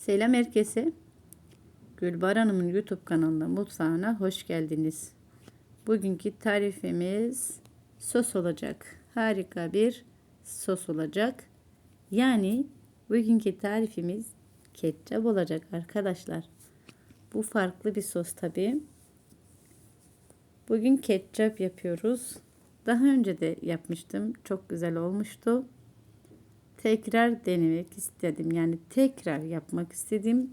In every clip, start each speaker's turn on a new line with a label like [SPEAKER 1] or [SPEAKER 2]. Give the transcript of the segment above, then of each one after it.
[SPEAKER 1] Selam herkese. Gülbar Hanım'ın YouTube kanalına mutfağına hoş geldiniz. Bugünkü tarifimiz sos olacak. Harika bir sos olacak. Yani bugünkü tarifimiz ketçap olacak arkadaşlar. Bu farklı bir sos tabi. Bugün ketçap yapıyoruz. Daha önce de yapmıştım. Çok güzel olmuştu tekrar denemek istedim. Yani tekrar yapmak istedim.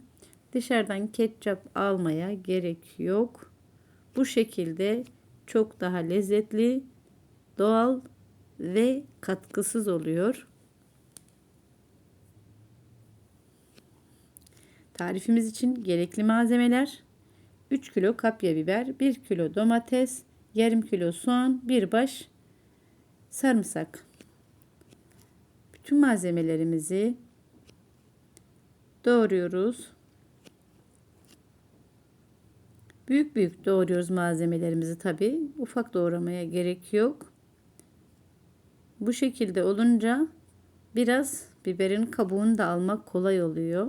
[SPEAKER 1] Dışarıdan ketçap almaya gerek yok. Bu şekilde çok daha lezzetli, doğal ve katkısız oluyor. Tarifimiz için gerekli malzemeler 3 kilo kapya biber, 1 kilo domates, yarım kilo soğan, bir baş sarımsak. Tüm malzemelerimizi doğruyoruz. Büyük büyük doğruyoruz malzemelerimizi tabi. Ufak doğramaya gerek yok. Bu şekilde olunca biraz biberin kabuğunu da almak kolay oluyor.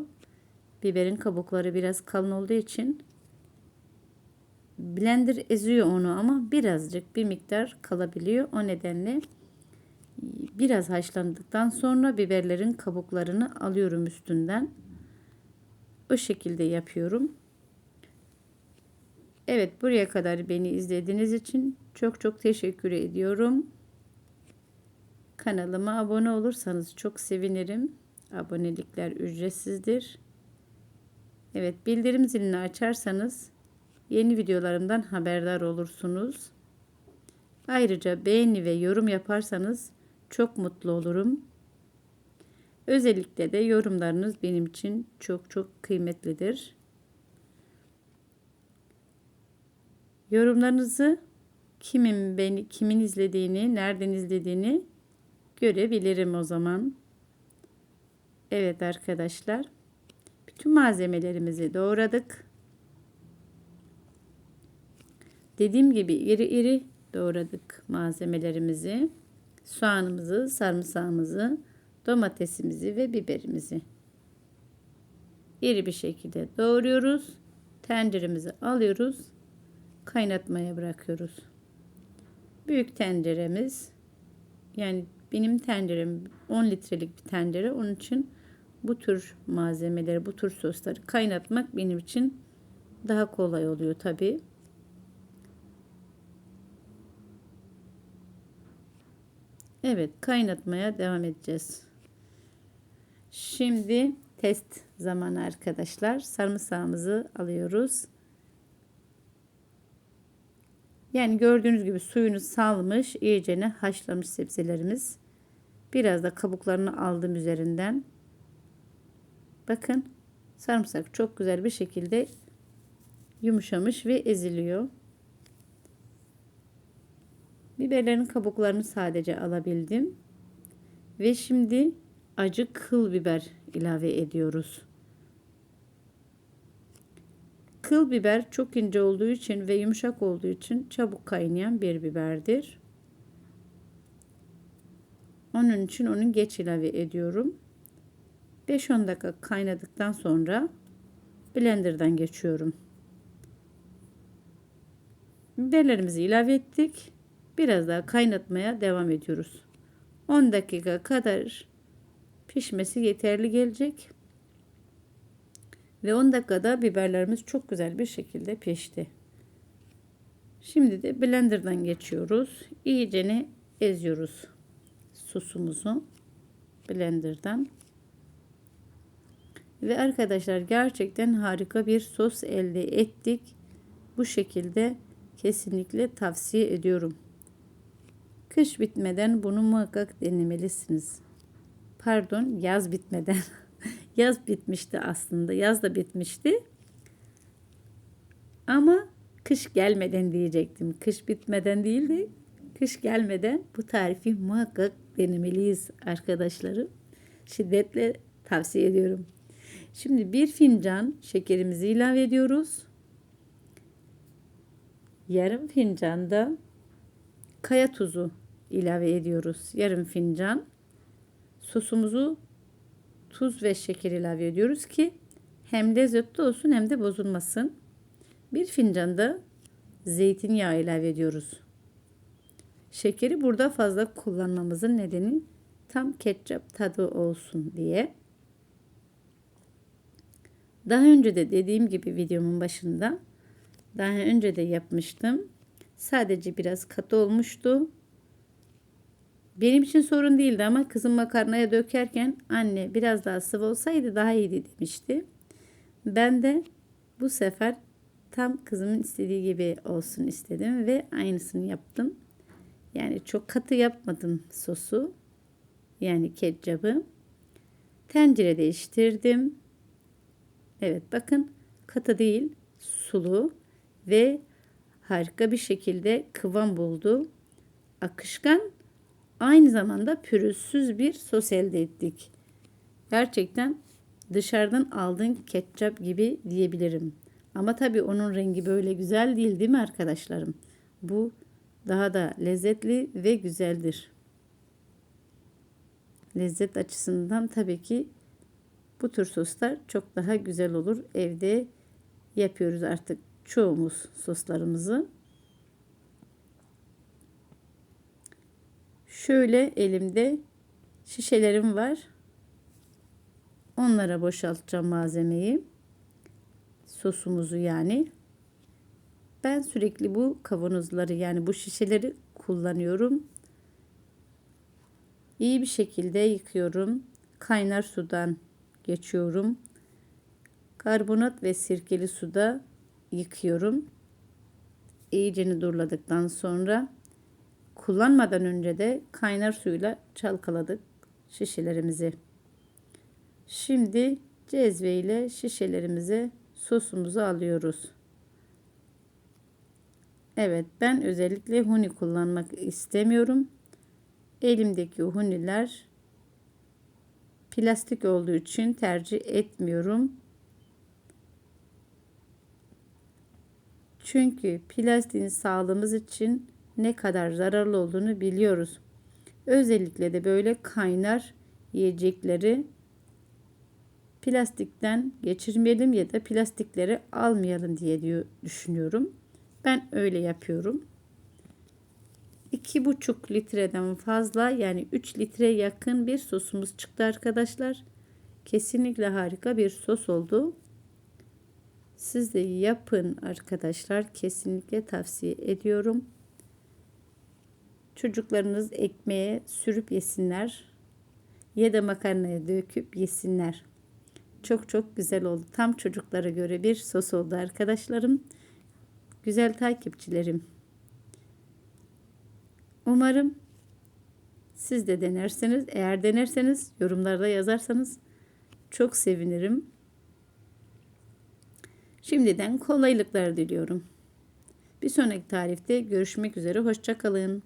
[SPEAKER 1] Biberin kabukları biraz kalın olduğu için blender eziyor onu ama birazcık bir miktar kalabiliyor. O nedenle biraz haşlandıktan sonra biberlerin kabuklarını alıyorum üstünden. O şekilde yapıyorum. Evet buraya kadar beni izlediğiniz için çok çok teşekkür ediyorum. Kanalıma abone olursanız çok sevinirim. Abonelikler ücretsizdir. Evet bildirim zilini açarsanız yeni videolarımdan haberdar olursunuz. Ayrıca beğeni ve yorum yaparsanız çok mutlu olurum. Özellikle de yorumlarınız benim için çok çok kıymetlidir. Yorumlarınızı kimin beni kimin izlediğini, nereden izlediğini görebilirim o zaman. Evet arkadaşlar. Bütün malzemelerimizi doğradık. Dediğim gibi iri iri doğradık malzemelerimizi soğanımızı, sarımsağımızı, domatesimizi ve biberimizi iri bir şekilde doğruyoruz. Tenceremizi alıyoruz. Kaynatmaya bırakıyoruz. Büyük tenceremiz yani benim tencerem 10 litrelik bir tencere. Onun için bu tür malzemeleri, bu tür sosları kaynatmak benim için daha kolay oluyor tabii. Evet kaynatmaya devam edeceğiz. Şimdi test zamanı arkadaşlar. Sarımsağımızı alıyoruz. Yani gördüğünüz gibi suyunu salmış, iyicene haşlamış sebzelerimiz. Biraz da kabuklarını aldım üzerinden. Bakın sarımsak çok güzel bir şekilde yumuşamış ve eziliyor. Biberlerin kabuklarını sadece alabildim. Ve şimdi acı kıl biber ilave ediyoruz. Kıl biber çok ince olduğu için ve yumuşak olduğu için çabuk kaynayan bir biberdir. Onun için onu geç ilave ediyorum. 5-10 dakika kaynadıktan sonra blenderdan geçiyorum. Biberlerimizi ilave ettik. Biraz daha kaynatmaya devam ediyoruz. 10 dakika kadar pişmesi yeterli gelecek. Ve 10 dakikada biberlerimiz çok güzel bir şekilde pişti. Şimdi de blenderdan geçiyoruz. İyicene eziyoruz sosumuzu blenderdan. Ve arkadaşlar gerçekten harika bir sos elde ettik. Bu şekilde kesinlikle tavsiye ediyorum. Kış bitmeden bunu muhakkak denemelisiniz. Pardon yaz bitmeden. yaz bitmişti aslında. Yaz da bitmişti. Ama kış gelmeden diyecektim. Kış bitmeden değil de kış gelmeden bu tarifi muhakkak denemeliyiz arkadaşlarım. Şiddetle tavsiye ediyorum. Şimdi bir fincan şekerimizi ilave ediyoruz. Yarım fincan da kaya tuzu ilave ediyoruz. Yarım fincan. Sosumuzu tuz ve şeker ilave ediyoruz ki Hem lezzetli olsun hem de bozulmasın. Bir fincan da zeytinyağı ilave ediyoruz. Şekeri burada fazla kullanmamızın nedeni tam ketçap tadı olsun diye. Daha önce de dediğim gibi videomun başında daha önce de yapmıştım. Sadece biraz katı olmuştu. Benim için sorun değildi ama kızım makarnaya dökerken anne biraz daha sıvı olsaydı daha iyiydi demişti. Ben de bu sefer tam kızımın istediği gibi olsun istedim ve aynısını yaptım. Yani çok katı yapmadım sosu. Yani ketçabı. Tencere değiştirdim. Evet bakın katı değil sulu ve harika bir şekilde kıvam buldu. Akışkan aynı zamanda pürüzsüz bir sos elde ettik. Gerçekten dışarıdan aldığın ketçap gibi diyebilirim. Ama tabii onun rengi böyle güzel değil değil mi arkadaşlarım? Bu daha da lezzetli ve güzeldir. Lezzet açısından tabii ki bu tür soslar çok daha güzel olur. Evde yapıyoruz artık çoğumuz soslarımızı. Şöyle elimde şişelerim var. Onlara boşaltacağım malzemeyi. Sosumuzu yani. Ben sürekli bu kavanozları yani bu şişeleri kullanıyorum. İyi bir şekilde yıkıyorum. Kaynar sudan geçiyorum. Karbonat ve sirkeli suda yıkıyorum. İyicini durladıktan sonra kullanmadan önce de kaynar suyla çalkaladık şişelerimizi. Şimdi cezve ile şişelerimize sosumuzu alıyoruz. Evet ben özellikle huni kullanmak istemiyorum. Elimdeki huniler plastik olduğu için tercih etmiyorum. Çünkü plastiğin sağlığımız için ne kadar zararlı olduğunu biliyoruz. Özellikle de böyle kaynar yiyecekleri plastikten geçirmeyelim ya da plastikleri almayalım diye diyor, düşünüyorum. Ben öyle yapıyorum. 2,5 litreden fazla yani 3 litre yakın bir sosumuz çıktı arkadaşlar. Kesinlikle harika bir sos oldu. Siz de yapın arkadaşlar. Kesinlikle tavsiye ediyorum. Çocuklarınız ekmeğe sürüp yesinler. Ya da makarnaya döküp yesinler. Çok çok güzel oldu. Tam çocuklara göre bir sos oldu arkadaşlarım. Güzel takipçilerim. Umarım siz de denerseniz, eğer denerseniz yorumlarda yazarsanız çok sevinirim. Şimdiden kolaylıklar diliyorum. Bir sonraki tarifte görüşmek üzere. Hoşçakalın.